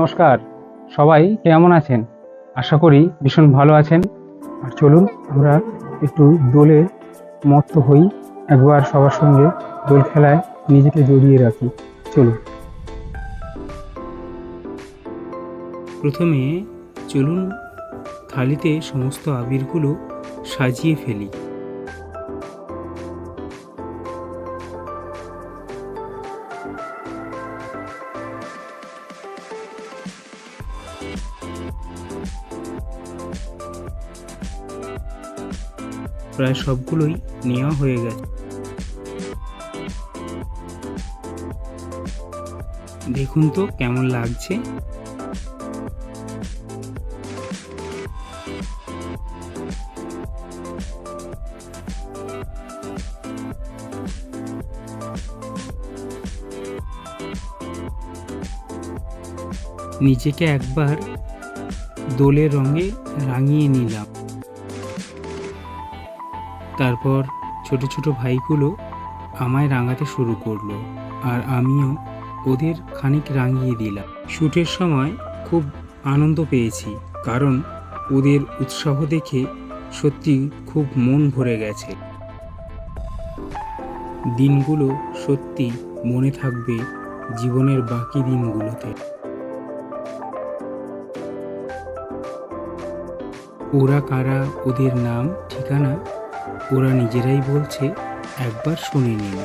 নমস্কার। সবাই কেমন আছেন? আশা করি ভীষণ ভালো আছেন। আর চলুন, আমরা একটু দোলে মত্ত হই। একবার সবার সঙ্গে দোল খেলায় নিজেকে জড়িয়ে রাখি। চলুন। প্রথমে চলুন, থালিতে সমস্ত আবিরগুলো সাজিয়ে ফেলি। প্রায় সবগুলোই নেওয়া হয়ে গেছে। দেখুন তো কেমন লাগছে। নিজেকে একবার দোলের রঙে রাঙিয়ে নিলাম। তারপর ছোট ছোট ভাইগুলো আমায় রাঙাতে শুরু করল আর আমিও ওদের খানিক রাঙিয়ে দিলাম। শ্যুটের সময় খুব আনন্দ পেয়েছি, কারণ ওদের উৎসাহ দেখে সত্যি খুব মন ভরে গেছে। দিনগুলো সত্যি মনে থাকবে জীবনের বাকি দিনগুলোতে। ওরা কারা ওদের নাম, ঠিকানা ওরা নিজেরাই বলছে একবার শুনে নিন।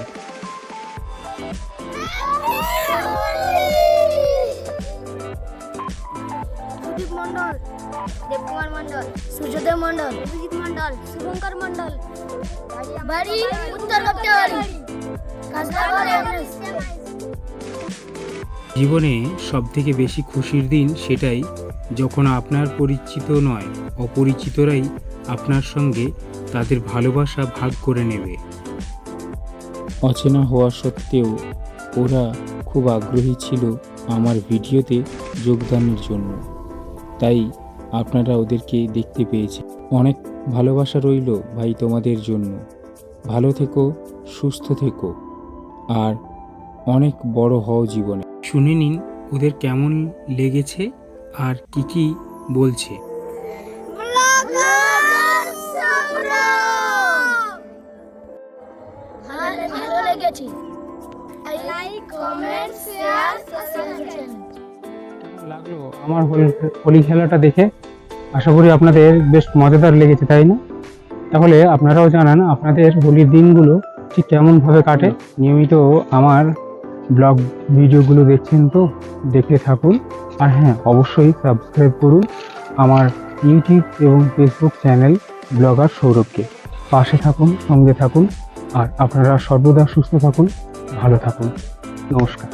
মন্ডল দেবকুমার মন্ডল সূর্যদেব মন্ডল অভিজিৎ মন্ডল শুভঙ্কর মন্ডল বাড়ি উত্তর জীবনে সব থেকে বেশি খুশির দিন সেটাই যখন আপনার পরিচিত নয় অপরিচিতরাই আপনার সঙ্গে তাদের ভালোবাসা ভাগ করে নেবে। অচেনা হওয়া সত্ত্বেও ওরা খুব আগ্রহী ছিল আমার ভিডিওতে যোগদানের জন্য। তাই আপনারা ওদেরকে দেখতে পেয়েছে। অনেক ভালোবাসা রইল ভাই তোমাদের জন্য। ভালো থেকো সুস্থ থেকো। আর অনেক বড় হও জীবনে। শুনে নিন ওদের কেমন লেগেছে। আর কি কি বলছে? লাগল আমার হোলি খেলাটা দেখে। আশা করি আপনাদের বেশ মজাদার লেগেছে, তাই না? তাহলে আপনারাও জানান আপনাদের হোলির দিনগুলো ঠিক কেমনভাবে কাটে। নিয়মিত আমার ব্লগ ভিডিওগুলো দেখছেন তো দেখে থাকুন। আর হ্যাঁ অবশ্যই সাবস্ক্রাইব করুন আমার ইউটিউব এবং ফেসবুক চ্যানেল ব্লগার সৌরভকে। পাশে থাকুন, সঙ্গে থাকুন, আর আপনারা সর্বদা সুস্থ থাকুন, ভালো থাকুন। নমস্কার।